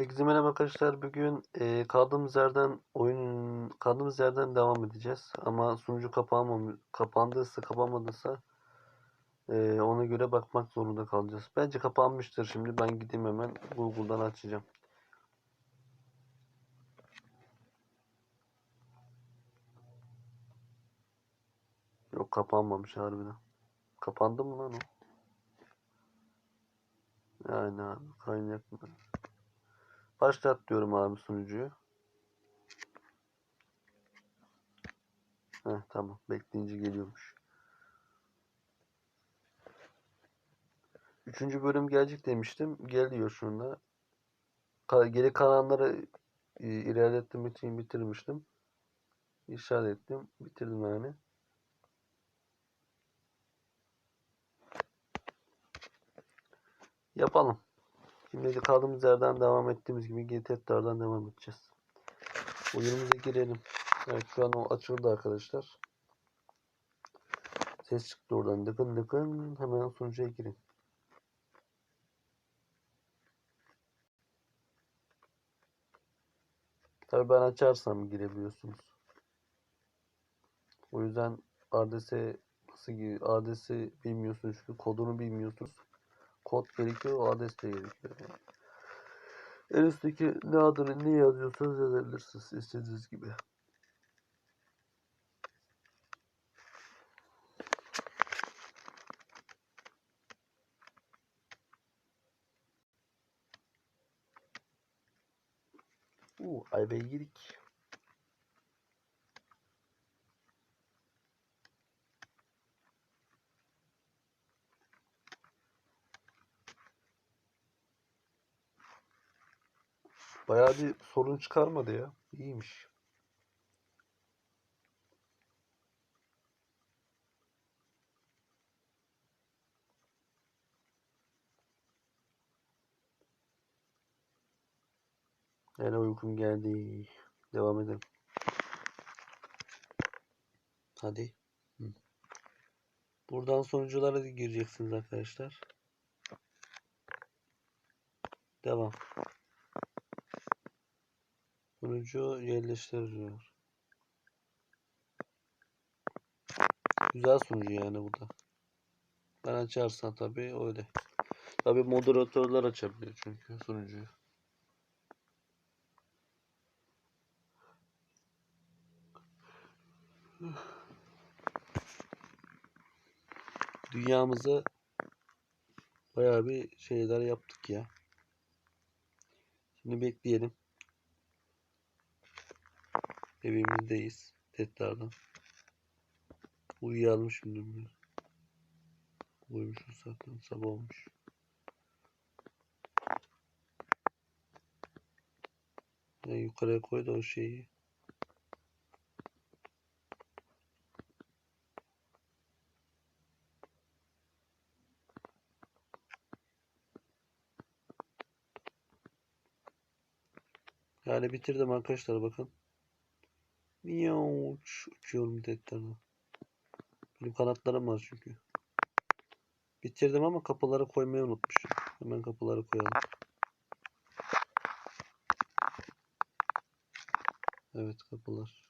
Herkese merhaba arkadaşlar. Bugün e, kaldığımız yerden oyun kaldığımız yerden devam edeceğiz. Ama sunucu kapanmam kapandıysa kapanmadıysa e, ona göre bakmak zorunda kalacağız. Bence kapanmıştır. Şimdi ben gideyim hemen Google'dan açacağım. Yok kapanmamış harbiden. Kapandı mı lan o? Yani kaynak mı? Başlat diyorum abi sunucuyu. Heh, tamam. Bekleyince geliyormuş. Üçüncü bölüm gelecek demiştim. Geliyor şu anda. Ka- Geri kalanları e, ilerletmek için bitirmiştim. İşaret ettim. Bitirdim yani. Yapalım. Şimdi kaldığımız yerden devam ettiğimiz gibi tekrardan devam edeceğiz. Oyunumuza girelim. Evet şu an o açıldı arkadaşlar. Ses çıktı oradan. Dıkın dıkın. Hemen sunucuya girin. Tabii ben açarsam girebiliyorsunuz. O yüzden adrese nasıl adresi bilmiyorsunuz çünkü kodunu bilmiyorsunuz. Kod gerekiyor, adres de gerekiyor. En üstteki ne adını ne yazıyorsanız yazabilirsiniz istediğiniz gibi. Uuu ayvayı yedik. Bayağı bir sorun çıkarmadı ya. İyiymiş. Yani uykum geldi. Devam edelim. Hadi. Buradan sonuculara gireceksiniz arkadaşlar. Devam. Sonucu yerleştiriyor. Güzel sunucu yani bu da. Ben açarsam tabii öyle. Tabii moderatörler açabiliyor çünkü sunucuyu. Dünyamıza bayağı bir şeyler yaptık ya. Şimdi bekleyelim. Evimizdeyiz. Tekrardan. Uyuyalım şimdi biraz. Uyumuşuz zaten. Sabah olmuş. Ya yukarıya koy o şeyi. Yani bitirdim arkadaşlar bakın. Miyav uç- uçuyorum tekrardan. Benim kanatlarım var çünkü. Bitirdim ama kapıları koymayı unutmuşum. Hemen kapıları koyalım. Evet kapılar.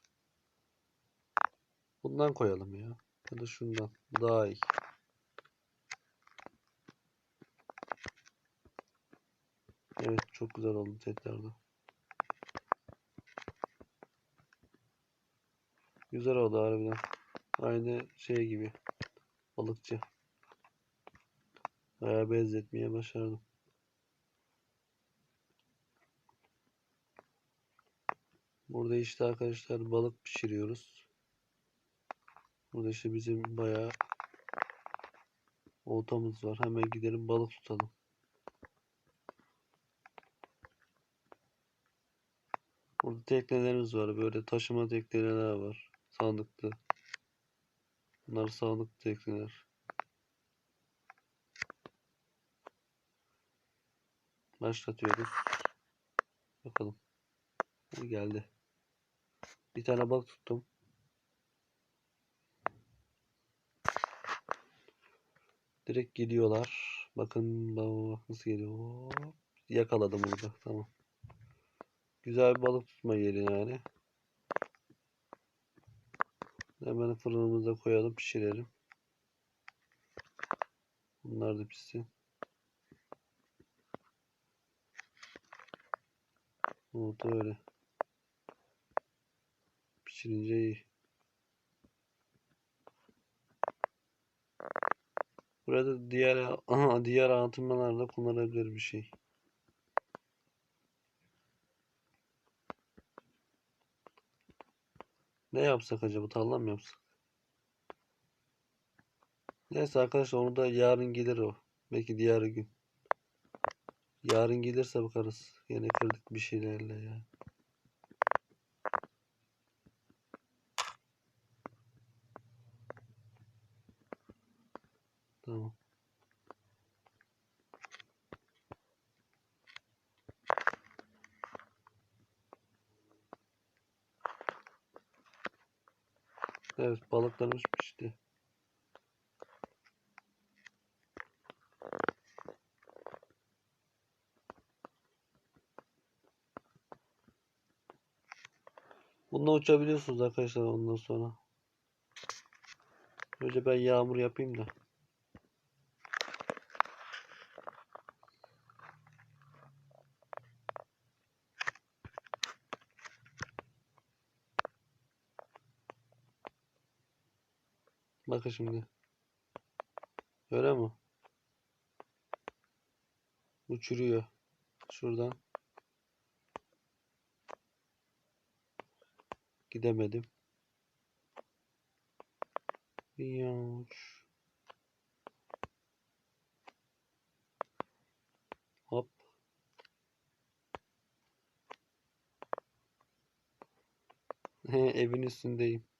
Bundan koyalım ya. Ya da şundan. Daha iyi. Evet çok güzel oldu tekrardan. Güzel oldu harbiden. Aynı şey gibi. Balıkçı. Bayağı benzetmeye başardım. Burada işte arkadaşlar balık pişiriyoruz. Burada işte bizim bayağı oltamız var. Hemen gidelim balık tutalım. Burada teknelerimiz var. Böyle taşıma tekneler var. Sandıklı. Bunlar sandıklı tekneler. Başlatıyoruz. Bakalım. Bu geldi. Bir tane balık tuttum. Direkt geliyorlar. Bakın bak nasıl geliyor. Yakaladım burada. Tamam. Güzel bir balık tutma yeri yani. Hemen fırınımıza koyalım pişirelim. Bunlar da pişsin. Oldu öyle. Pişirince iyi. Burada diğer diğer atımlarda kullanılabilir bir şey. Ne yapsak acaba? Tarla mı yapsak? Neyse arkadaşlar onu da yarın gelir o. Belki diğer gün. Yarın gelirse bakarız. Yine kırdık bir şeylerle ya. Tamam. Evet balıklarımız pişti. Bununla uçabiliyorsunuz arkadaşlar ondan sonra. Önce ben yağmur yapayım da. Bakın şimdi. Öyle mi? Uçuruyor. Şuradan. Gidemedim. Yavaş. Hop. Evin üstündeyim.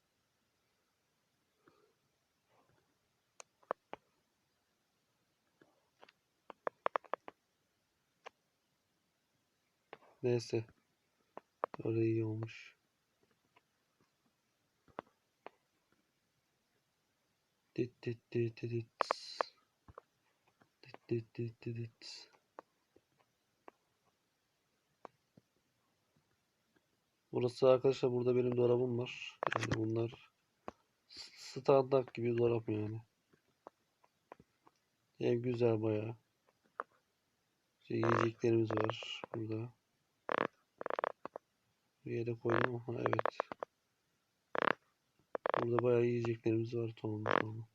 Neyse. Öyle iyi olmuş. Dit dit dit dit dit. Dit dit dit. Burası arkadaşlar burada benim dolabım var. Yani bunlar standart gibi dolap yani. Ev güzel bayağı. İşte yiyeceklerimiz var burada. Bir yere koydum ama evet. Burada bayağı yiyeceklerimiz var tonlu tonlu.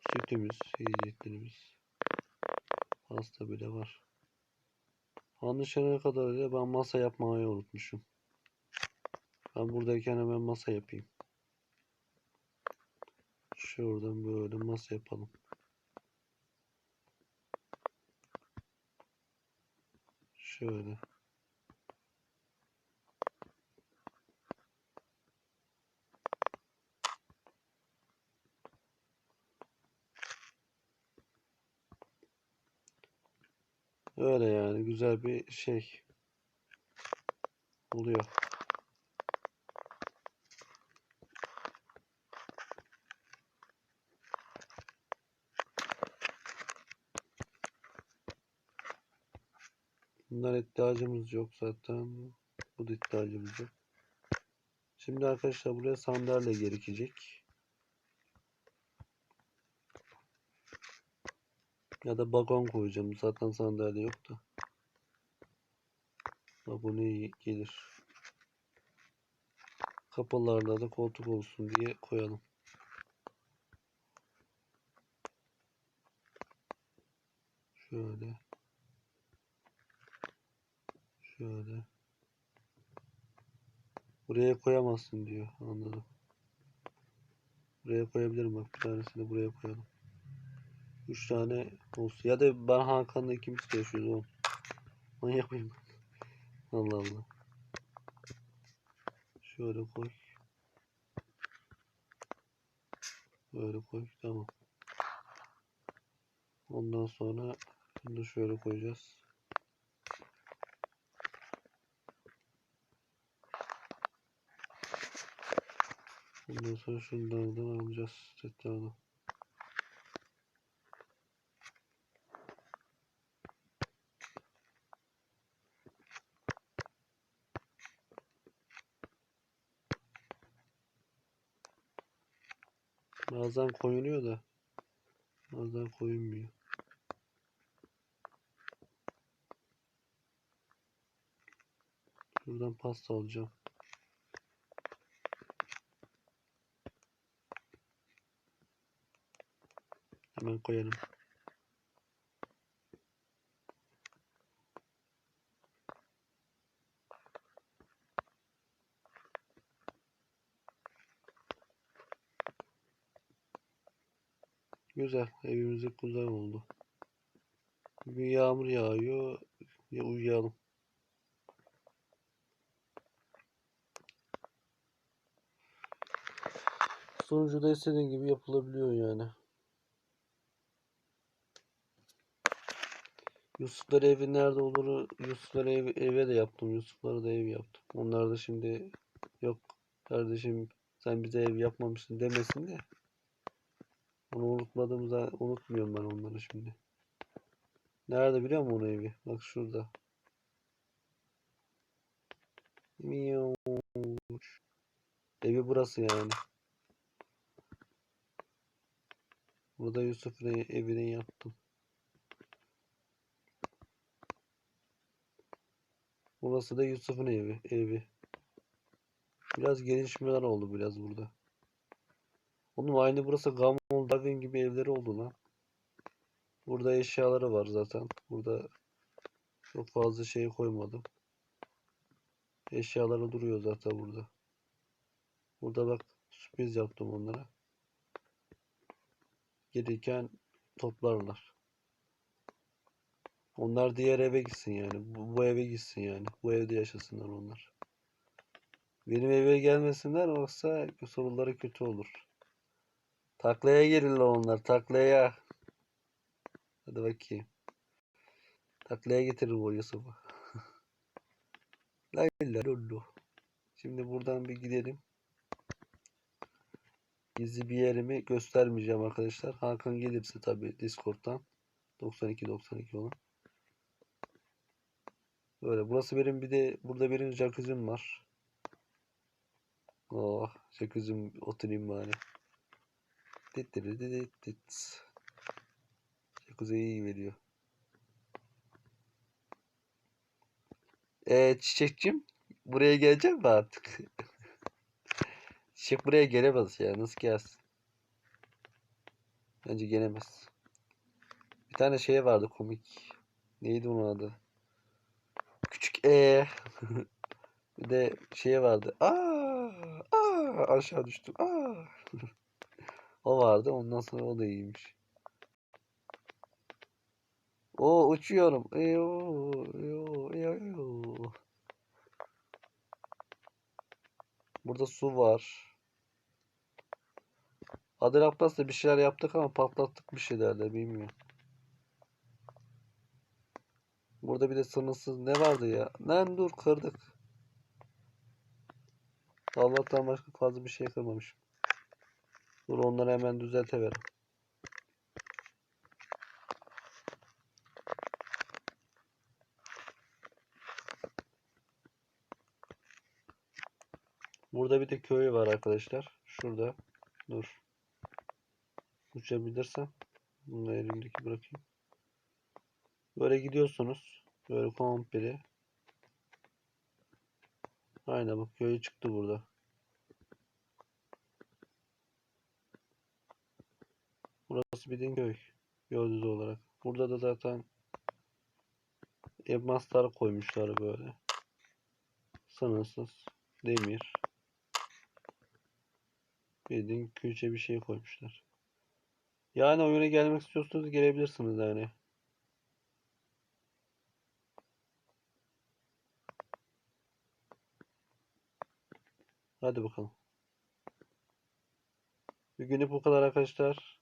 Sütümüz, yiyeceklerimiz. Pasta bile var. Anlaşılana kadarıyla ben masa yapmayı unutmuşum. Ben buradayken hemen masa yapayım. Şuradan böyle masa yapalım. Şöyle. Öyle yani güzel bir şey oluyor. Bunlar ihtiyacımız yok zaten. Bu da ihtiyacımız yok. Şimdi arkadaşlar buraya sandalye gerekecek. Ya da balkon koyacağım. Zaten sandalye yok da. Balkon iyi gelir. Kapılarda da koltuk olsun diye koyalım. Şöyle. Şöyle. Buraya koyamazsın diyor. Anladım. Buraya koyabilirim bak. Bir tanesini buraya koyalım. Üç tane olsun. Ya da ben Hakan'la ikimiz de yaşıyoruz oğlum. Manyak mıyım? Allah Allah. Şöyle koy. Böyle koy. Tamam. Ondan sonra bunu da şöyle koyacağız. Ondan sonra şunlardan alacağız tekrardan. Bazen koyuluyor da bazen koyulmuyor. Şuradan pasta alacağım. Hemen koyalım. Güzel. Evimize güzel oldu. Bugün yağmur yağıyor. Ya uyuyalım. Sunucuda istediğin gibi yapılabiliyor yani. Yusuflar evi nerede olur? Yusuflar ev, eve de yaptım. Yusuflara da ev yaptım. Onlar da şimdi yok kardeşim sen bize ev yapmamışsın demesin de. Onu unutmadığımıza unutmuyorum ben onları şimdi. Nerede biliyor musun o evi? Bak şurada. Evi burası yani. Burada Yusuf'un ev- evini yaptım. Burası da Yusuf'un evi. evi. Biraz gelişmeler oldu biraz burada. Onun aynı burası Gammon Darwin gibi evleri oldu lan. Burada eşyaları var zaten. Burada çok fazla şey koymadım. Eşyaları duruyor zaten burada. Burada bak sürpriz yaptım onlara. Gelirken toplarlar. Onlar diğer eve gitsin yani. Bu, bu eve gitsin yani. Bu evde yaşasınlar onlar. Benim eve gelmesinler yoksa soruları kötü olur. Taklaya gelirler onlar. Taklaya. Hadi bakayım. Taklaya getirir o Yusuf'u. La illallah. Şimdi buradan bir gidelim. Gizli bir yerimi göstermeyeceğim arkadaşlar. Hakan gelirse tabii Discord'dan 92 92 olan. Böyle. Burası benim bir de burada benim jacuzzi'm var. Oh, jacuzzi'm oturayım bari. Dit dit dit dit dit. İyi veriyor. Ee, çiçekçim buraya gelecek mi artık? Çiçek buraya gelemez ya. Nasıl gelsin? Bence gelemez. Bir tane şey vardı komik. Neydi onun adı? Küçük E. bir de şey vardı. Aa, aa aşağı düştüm. Aa. o vardı. Ondan sonra o da iyiymiş. O uçuyorum. Eyo, eyo, eyo. Burada su var. Adel Abbas'la bir şeyler yaptık ama patlattık bir şeyler de bilmiyorum. Burada bir de sınırsız ne vardı ya? Lan dur kırdık. Allah'tan başka fazla bir şey kırmamışım. Dur onları hemen düzelteverim. Burada bir de köy var arkadaşlar. Şurada. Dur. Uçabilirsem. Bunu da elimdeki bırakayım. Böyle gidiyorsunuz. Böyle komple. Aynen bak köy çıktı burada. Burası bir köy. Gördüğünüz olarak. Burada da zaten elmaslar koymuşlar böyle. Sınırsız. Demir. Bildiğin külçe bir şey koymuşlar. Yani oyuna gelmek istiyorsanız gelebilirsiniz yani. Hadi bakalım. Bugünlük bu kadar arkadaşlar.